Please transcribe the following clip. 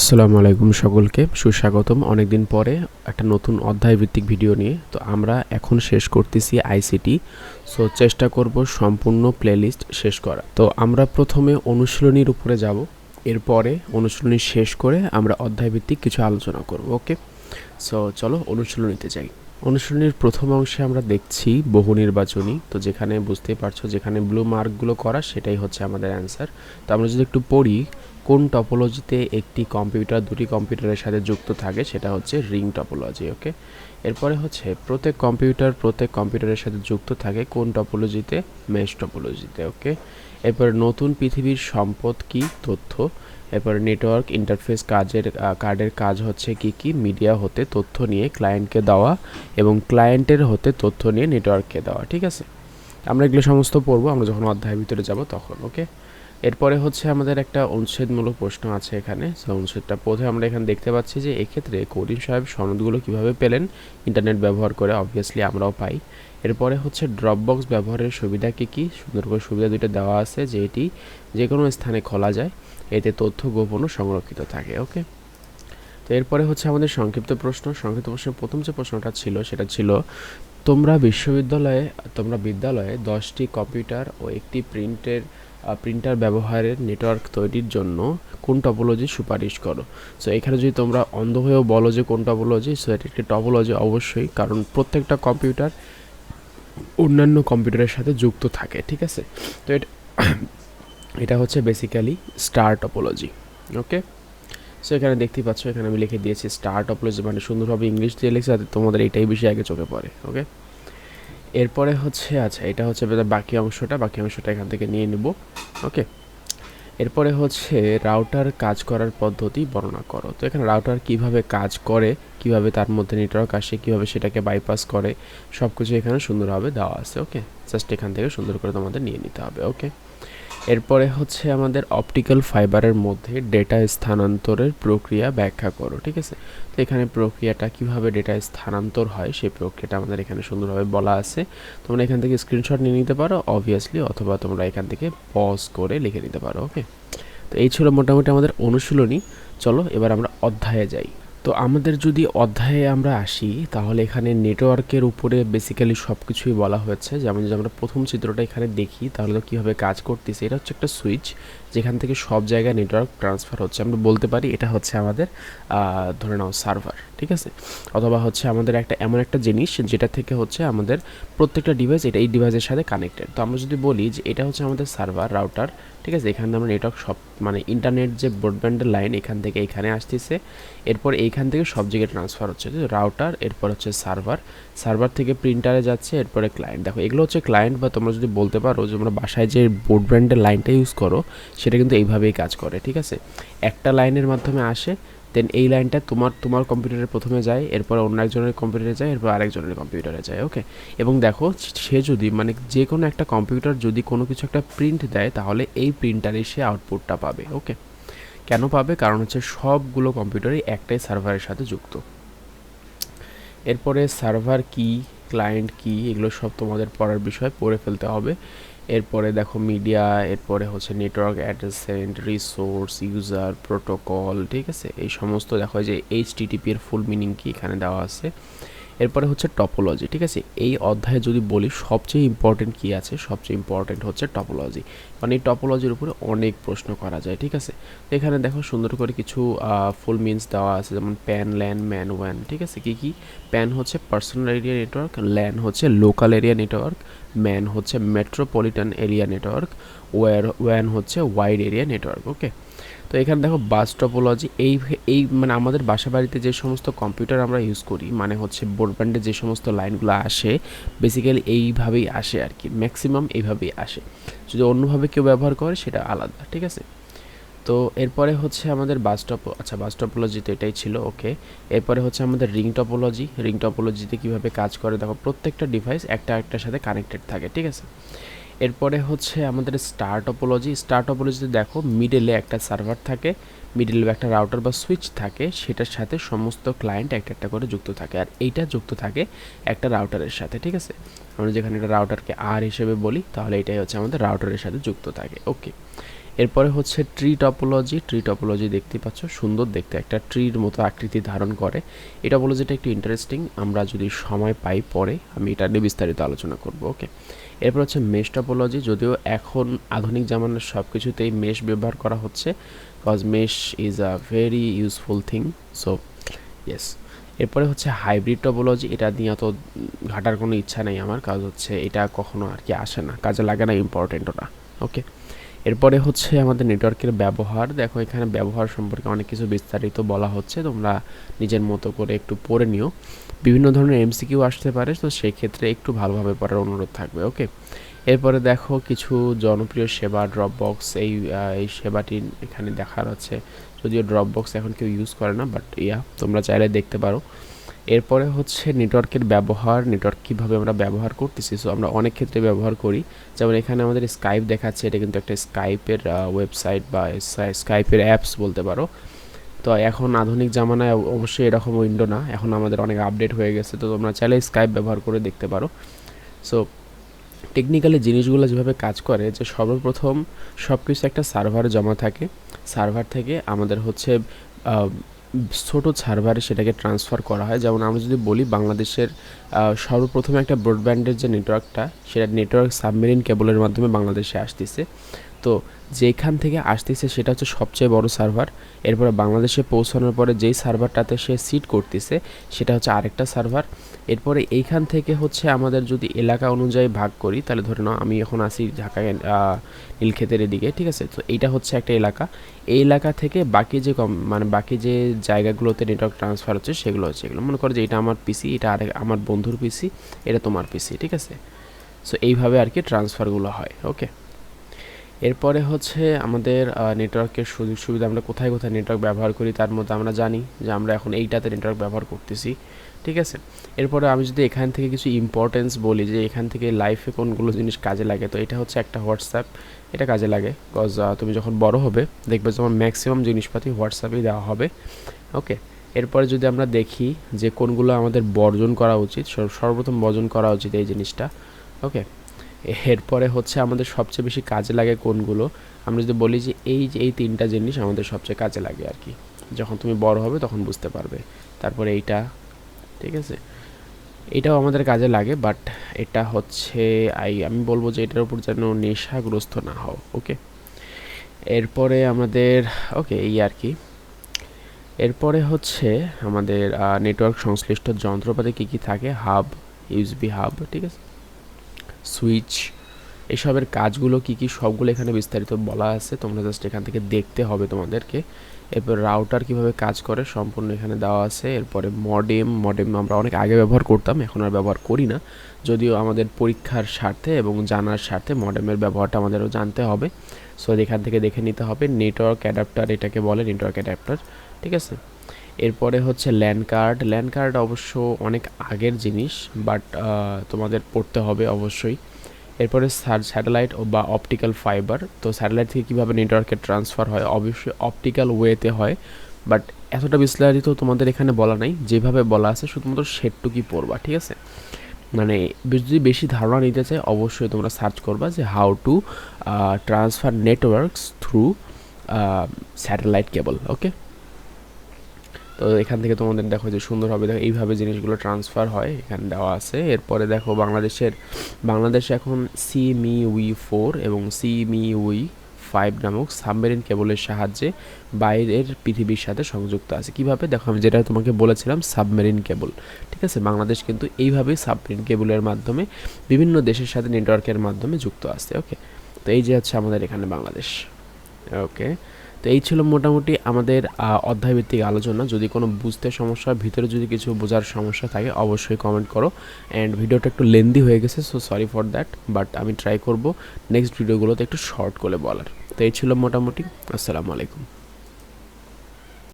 আসসালামু আলাইকুম সকলকে। সুস্বাগতম। অনেকদিন পরে একটা নতুন অধ্যায়ভিত্তিক ভিডিও নিয়ে। তো আমরা এখন শেষ করতেছি আইসিটি। সো চেষ্টা করব সম্পূর্ণ প্লেলিস্ট শেষ করা। তো আমরা প্রথমে অনুশীলনীর উপরে যাব। এরপরে অনুশীলনী শেষ করে আমরা অধ্যায়ভিত্তিক কিছু আলোচনা করব, ওকে? সো চলো অনুশীলনীতে যাই। অনুশীলনীর প্রথম অংশে আমরা দেখছি বহু নির্বাচনী, তো যেখানে বুঝতেই পারছ যেখানে ব্লু মার্কগুলো করা সেটাই হচ্ছে আমাদের অ্যান্সার তো আমরা যদি একটু পড়ি, কোন টপোলজিতে একটি কম্পিউটার দুটি কম্পিউটারের সাথে যুক্ত থাকে সেটা হচ্ছে রিং টপোলজি ওকে এরপরে হচ্ছে প্রত্যেক কম্পিউটার প্রত্যেক কম্পিউটারের সাথে যুক্ত থাকে কোন টপোলজিতে মেশ টপোলজিতে ওকে এরপর নতুন পৃথিবীর সম্পদ কি? তথ্য। এরপর নেটওয়ার্ক ইন্টারফেস কাজের কার্ডের কাজ হচ্ছে কি কি? মিডিয়া হতে তথ্য নিয়ে ক্লায়েন্টকে দেওয়া এবং ক্লায়েন্টের হতে তথ্য নিয়ে নেটওয়ার্ককে দেওয়া, ঠিক আছে? আমরা এগুলো সমস্ত পড়ব, আমরা যখন অধ্যায়ের ভিতরে যাব তখন ওকে এরপরে হচ্ছে আমাদের একটা অনুচ্ছেদমূলক প্রশ্ন আছে এখানে সো অনুচ্ছেদটা প্রথমে আমরা এখানে দেখতে পাচ্ছি যে এক্ষেত্রে করিম সাহেব সনদগুলো কীভাবে পেলেন? ইন্টারনেট ব্যবহার করে অবভিয়াসলি আমরাও পাই। এরপরে হচ্ছে ড্রপ বক্স ব্যবহারের সুবিধা কী কী? সুন্দর করে সুবিধা দুটো দেওয়া আছে যে এটি যে কোনো স্থানে খোলা যায়। এতে তথ্য গোপন ও সংরক্ষিত থাকে, ওকে? তো এরপরে হচ্ছে আমাদের সংক্ষিপ্ত প্রশ্ন। সংক্ষিপ্ত প্রশ্নের প্রথম যে প্রশ্নটা ছিল, সেটা ছিল, তোমরা বিশ্ববিদ্যালয়ে, তোমরা বিদ্যালয়ে দশটি কম্পিউটার ও একটি প্রিন্টের প্রিন্টার ব্যবহারের নেটওয়ার্ক তৈরির জন্য কোন টপোলজি সুপারিশ করো? সো এখানে যদি তোমরা অন্ধ হয়েও বলো যে কোন টপোলজি সো এটা একটি টপোলজি অবশ্যই, কারণ প্রত্যেকটা কম্পিউটার অন্যান্য কম্পিউটারের সাথে যুক্ত থাকে, ঠিক আছে? তো এটা এটা হচ্ছে basically star topology okay so এখানে দেখতেই পাচ্ছ, এখানে আমি লিখে দিয়েছি স্টার টপোলজি মানে সুন্দরভাবে ইংলিশ দিয়ে লিখছি, যাতে তোমাদের এটাই বেশি আগে চোখে পড়ে ওকে এরপরে হচ্ছে আচ্ছা এটা হচ্ছে বাকি অংশটা বাকি অংশটা এখান থেকে নিয়ে নেব ওকে এরপরে হচ্ছে রাউটার কাজ করার পদ্ধতি বর্ণনা করো। তো এখানে রাউটার কীভাবে কাজ করে, কীভাবে তার মধ্যে নেটওয়ার্ক আসে, কীভাবে সেটাকে বাইপাস করে সব কিছু এখানে সুন্দরভাবে দেওয়া আছে ওকে জাস্ট এখান থেকে সুন্দর করে তোমাদের নিয়ে নিতে হবে ওকে এরপরে হচ্ছে আমাদের অপটিক্যাল ফাইবারের মধ্যে ডেটা স্থানান্তরের প্রক্রিয়া ব্যাখ্যা করো, ঠিক আছে? তো এখানে প্রক্রিয়াটা কীভাবে ডেটা স্থানান্তর হয় সেই প্রক্রিয়াটা আমাদের এখানে সুন্দরভাবে বলা আছে। তোমরা এখান থেকে স্ক্রিনশট নিয়ে নিতে পারো অবভিয়াসলি অথবা তোমরা এখান থেকে পজ করে লিখে নিতে পারো ওকে তো এই ছিল মোটামুটি আমাদের অনুশীলনী। চলো, এবার আমরা অধ্যায়ে যাই। তো আমাদের যদি অধ্যায়ে আমরা আসি, তাহলে এখানে নেটওয়ার্কের উপরে বেসিক্যালি সব কিছুই বলা হয়েছে। যেমন যদি আমরা প্রথম চিত্রটা এখানে দেখি, তাহলে তো কীভাবে কাজ করতেছে, এটা হচ্ছে একটা সুইচ যেখান থেকে সব জায়গায় নেটওয়ার্ক ট্রান্সফার হচ্ছে। আমরা বলতে পারি এটা হচ্ছে আমাদের ধরে নাও সার্ভার ঠিক আছে? অথবা হচ্ছে আমাদের একটা, এমন একটা জিনিস যেটা থেকে হচ্ছে আমাদের প্রত্যেকটা ডিভাইস এটা এই ডিভাইসের সাথে কানেক্টেড তো আমরা যদি বলি যে এটা হচ্ছে আমাদের সার্ভার রাউটার ঠিক আছে, এখানে আমরা নেটওয়ার্ক সব মানে ইন্টারনেট যে ব্রডব্যান্ডের লাইন এখান থেকে এখানে আসতেছে। এরপর এইখান থেকে সব জায়গায় ট্রান্সফার হচ্ছে রাউটার এরপর হচ্ছে সার্ভার সার্ভার থেকে প্রিন্টারে যাচ্ছে, এরপরে ক্লায়েন্ট দেখো, এগুলো হচ্ছে ক্লায়েন্ট বা তোমরা যদি বলতে পারো যে তোমরা বাসায় যে ব্রডব্যান্ডের লাইনটা ইউজ করো, সেটা কিন্তু এইভাবেই কাজ করে, ঠিক আছে? একটা লাইনের মাধ্যমে আসে দেন এই লাইনটা তোমার তোমার কম্পিউটারে প্রথমে যায়, এরপর অন্য একজনের কম্পিউটারে যায়, এরপর আরেকজনের কম্পিউটারে যায় ওকে এবং দেখো, সে যদি মানে যে কোনো একটা কম্পিউটার যদি কোনো কিছু একটা প্রিন্ট দেয়, তাহলে এই প্রিন্টারে সে আউটপুটটা পাবে ওকে কেন পাবে? কারণ হচ্ছে সবগুলো কম্পিউটারই একটাই সার্ভারের সাথে যুক্ত। এরপরে সার্ভার কি ক্লায়েন্ট কি, এগুলো সব তোমাদের পড়ার বিষয়, পড়ে ফেলতে হবে। এরপরে দেখো মিডিয়া এরপরে হচ্ছে network address and resource user protocol ঠিক আছে? এই সমস্ত দেখো যে এইচ টিটিপি এর ফুল মিনিং কি এখানে দেওয়া আছে? এরপরে হচ্ছে টপোলজি ঠিক আছে? এই অধ্যায়ে যদি বলি সবচেয়ে ইম্পর্টেন্ট কী আছে? সবচেয়ে ইম্পর্টেন্ট হচ্ছে টপোলজি মানে এই টপোলজির উপরে অনেক প্রশ্ন করা যায়, ঠিক আছে? এখানে দেখো সুন্দর করে কিছু ফুল মিনস দেওয়া আছে, যেমন প্যান ল্যান ম্যান ওয়ান ঠিক আছে? কী কী? প্যান হচ্ছে পার্সোনাল এরিয়া নেটওয়ার্ক ল্যান হচ্ছে লোকাল এরিয়া নেটওয়ার্ক ম্যান হচ্ছে মেট্রোপলিটন এরিয়া নেটওয়ার্ক ওয়ার ওয়ান হচ্ছে ওয়াইড এরিয়া নেটওয়ার্ক ওকে তো এখানে দেখো বাস টপোলজি এই এই মানে আমাদের বাসা বাড়িতে যে সমস্ত কম্পিউটার আমরা ইউজ করি মানে হচ্ছে ব্রডব্যান্ডে যে সমস্ত লাইনগুলো আসে বেসিক্যালি এইভাবেই আসে আর কি ম্যাক্সিমাম এইভাবেই আসে। যদি অন্যভাবে কেউ ব্যবহার করে, সেটা আলাদা, ঠিক আছে? তো এরপরে হচ্ছে আমাদের বাস টপ আচ্ছা বাস টপোলজি তো এটাই ছিল ওকে এরপরে হচ্ছে আমাদের রিং টপোলজি রিং টপোলজিতে কীভাবে কাজ করে, দেখো প্রত্যেকটা ডিভাইস একটা একটার সাথে কানেক্টেড থাকে, ঠিক আছে? এরপরে হচ্ছে আমাদের স্টার টপোলজি স্টার টপোলজিতে দেখো মিডেলে একটা সার্ভার থাকে মিডেলে একটা রাউটার বা সুইচ থাকে, সেটার সাথে সমস্ত ক্লায়েন্ট একটা একটা করে যুক্ত থাকে। আর এইটা যুক্ত থাকে একটা রাউটারের সাথে, ঠিক আছে? আমরা যেখানে একটা রাউটারকে আর হিসেবে বলি, তাহলে এটাই হচ্ছে আমাদের রাউটারের সাথে যুক্ত থাকে। ওকে এরপরে হচ্ছে ট্রি টপোলজি ট্রি টপোলজি দেখতে পাচ্ছ, সুন্দর দেখতে, একটা ট্রির মতো আকৃতি ধারণ করে। এই টপোলজিটা একটু ইন্টারেস্টিং আমরা যদি সময় পাই পরে, আমি এটা নিয়ে বিস্তারিত আলোচনা করব ওকে এরপর হচ্ছে মেশ টপোলজি যদিও এখন আধুনিক জামানার সব কিছুতেই মেশ ব্যবহার করা হচ্ছে cause mesh is a very useful thing so yes এরপরে হচ্ছে হাইব্রিড টপোলজি এটা নিয়ে অত ঘাটার কোনো ইচ্ছা নেই আমার কাজ হচ্ছে এটা কখনো আর কি আসে না, কাজে লাগে না ইম্পর্টেন্ট ওটা ওকে এরপরে হচ্ছে আমাদের নেটওয়ার্কের ব্যবহার। দেখো, এখানে ব্যবহার সম্পর্কে অনেক কিছু বিস্তারিত বলা হচ্ছে। তোমরা নিজের মতো করে একটু পড়ে নিও। বিভিন্ন ধরনের এমসিকিউ আসতে পারে, তো সেই ক্ষেত্রে একটু ভালোভাবে পড়ার অনুরোধ থাকবে ওকে এরপরে দেখো, কিছু জনপ্রিয় সেবা ড্রপবক্স এই এই সেবাটি এখানে দেখা যাচ্ছে যদিও ড্রপবক্স এখন কেউ ইউজ করে না বাট ইয়া তোমরা চাইলে দেখতে পারো। এরপরে হচ্ছে নেটওয়ার্কের ব্যবহার নেটওয়ার্ক কীভাবে আমরা ব্যবহার করতেছি সো আমরা অনেক ক্ষেত্রে ব্যবহার করি। যেমন এখানে আমাদের স্কাইপ দেখাচ্ছে, এটা কিন্তু একটা স্কাইপের ওয়েবসাইট বা স্কাইপের অ্যাপস বলতে পারো। তো এখন আধুনিক জামানায় অবশ্যই এরকম উইন্ডো না। এখন আমাদের অনেক আপডেট হয়ে গেছে, তো তোমরা চাইলে স্কাইপ ব্যবহার করে দেখতে পারো। সো টেকনিক্যালি জিনিসগুলো যেভাবে কাজ করে, যে সর্বপ্রথম সব কিছু একটা সার্ভারে জমা থাকে। সার্ভার থেকে আমাদের হচ্ছে ছোট সার্ভারে সেটাকে ট্রান্সফার করা হয়। যেমন আমরা যদি বলি বাংলাদেশের সর্বপ্রথমে একটা ব্রডব্যান্ডের যে নেটওয়ার্কটা সেটা নেটওয়ার্ক সাবমেরিন কেবলের মাধ্যমে বাংলাদেশে আসতেছে। তো যেখান থেকে আসতেছে সেটা হচ্ছে সবচেয়ে বড় সার্ভার। এরপরে বাংলাদেশে পৌঁছানোর পরে যেই সার্ভারটাতে সে সিট করতেছে, সেটা হচ্ছে আরেকটা সার্ভার। এরপরে এইখান থেকে হচ্ছে আমাদের যদি এলাকা অনুযায়ী ভাগ করি, তাহলে ধরে নাও আমি এখন আসি ঢাকা নীলক্ষেতের এদিকে, ঠিক আছে? তো এইটা হচ্ছে একটা এলাকা। এই এলাকা থেকে বাকি যে কম মানে বাকি যে জায়গাগুলোতে নেটওয়ার্ক ট্রান্সফার হচ্ছে, সেগুলো হচ্ছে এগুলো। মনে করো যে এটা আমার পিসি, এটা আরেক আমার বন্ধুর পিসি, এটা তোমার পিসি, ঠিক আছে? সো এইভাবে আর কি ট্রান্সফারগুলো হয় ওকে এরপরে হচ্ছে আমাদের নেটওয়ার্কের সুযোগ সুবিধা, আমরা কোথায় কোথায় নেটওয়ার্ক ব্যবহার করি তার মধ্যে আমরা জানি যে আমরা এখন এইটাতে নেটওয়ার্ক ব্যবহার করতেছি, ঠিক আছে? এরপরে আমি যদি এখান থেকে কিছু ইম্পর্টেন্স বলি যে এখান থেকে লাইফে কোনগুলো জিনিস কাজে লাগে, তো এটা হচ্ছে একটা হোয়াটসঅ্যাপ এটা কাজে লাগে কজ তুমি যখন বড় হবে, দেখবে যেমন ম্যাক্সিমাম জিনিসপাতি হোয়াটসঅ্যাপেই দেওয়া হবে ওকে এরপরে যদি আমরা দেখি যে কোনগুলো আমাদের বর্জন করা উচিত সর্বপ্রথম বর্জন করা উচিত এই জিনিসটা ওকে এরপরে হচ্ছে আমাদের সবচেয়ে বেশি কাজে লাগে কোনগুলো? আমরা যদি বলি যে এই যে, এই তিনটা জিনিস আমাদের সবচেয়ে কাজে লাগে আর কি। যখন তুমি বড় হবে তখন বুঝতে পারবে। তারপরে এইটা, ঠিক আছে? এটাও আমাদের কাজে লাগে বাট এটা হচ্ছে, আই, আমি বলব যে এটার উপর যেন নেশাগ্রস্ত না হও ওকে এরপরে আমাদের ওকে এই আর কি। এরপরে হচ্ছে আমাদের নেটওয়ার্ক সংশ্লিষ্ট যন্ত্রপাতি কী কী থাকে? হাব ইউজবি হাব ঠিক আছে? সুইচ, এসবের কাজগুলো কি কি সবগুলো এখানে বিস্তারিত বলা আছে, তোমরা জাস্ট এখান থেকে দেখতে হবে তোমাদেরকে। এরপর রাউটার কীভাবে কাজ করে সম্পূর্ণ এখানে দেওয়া আছে। এরপরে মডেম মডেম আমরা অনেক আগে ব্যবহার করতাম, এখন আর ব্যবহার করি না। যদিও আমাদের পরীক্ষার স্বার্থে এবং জানার স্বার্থে মডেমের ব্যবহারটা আমাদেরও জানতে হবে। সো এখান থেকে দেখে নিতে হবে নেটওয়ার্ক অ্যাডাপ্টার এটাকে বলে নেটওয়ার্ক অ্যাডাপ্টার ঠিক আছে? এরপরে হচ্ছে ল্যান্ড কার্ড ল্যান্ড কার্ড অবশ্য অনেক আগের জিনিস বাট তোমাদের পড়তে হবে অবশ্যই। এরপরে স্যাটেলাইট বা অপটিক্যাল ফাইবার তো স্যাটেলাইট থেকে কীভাবে নেটওয়ার্কে ট্রান্সফার হয়? অবশ্যই অপটিক্যাল ওয়েতে হয় বাট এতটা বিস্তারিত তোমাদের এখানে বলা নাই। যেভাবে বলা আছে, শুধুমাত্র সেটটুকুই পড়বা, ঠিক আছে? মানে যদি বেশি ধারণা নিতে চাই, অবশ্যই তোমরা সার্চ করবা যে how to transfer networks through satellite cable okay তো এখান থেকে তোমাদের দেখো যে সুন্দর হবে। দেখো, এইভাবে জিনিসগুলো ট্রান্সফার হয়, এখানে দেওয়া আছে। এরপরে দেখো বাংলাদেশের, বাংলাদেশ এখন সিমি উই ফোর এবং সিমি উই ফাইভ নামক সাবমেরিন কেবলের সাহায্যে বাইরের পৃথিবীর সাথে সংযুক্ত আছে। কীভাবে? দেখো, আমি যেটা তোমাকে বলেছিলাম সাবমেরিন কেবল ঠিক আছে? বাংলাদেশ কিন্তু এইভাবেই সাবমেরিন কেবলের মাধ্যমে বিভিন্ন দেশের সাথে নেটওয়ার্কের মাধ্যমে যুক্ত আছে ওকে তো এই যে হচ্ছে আমাদের এখানে বাংলাদেশ। ওকে তো এই ছিল মোটামুটি আমাদের অধ্যায়ভিত্তিক আলোচনা। যদি কোনো বুঝতে সমস্যা ভিতরে যদি কিছু বোঝার সমস্যা থাকে, অবশ্যই কমেন্ট করো। অ্যান্ড ভিডিওটা একটু লেন্দি হয়ে গেছে so sorry for that but আমি ট্রাই করব। নেক্সট ভিডিওগুলোতে একটু শর্ট করে বলার। তো এই ছিল মোটামুটি। আসসালামু আলাইকুম।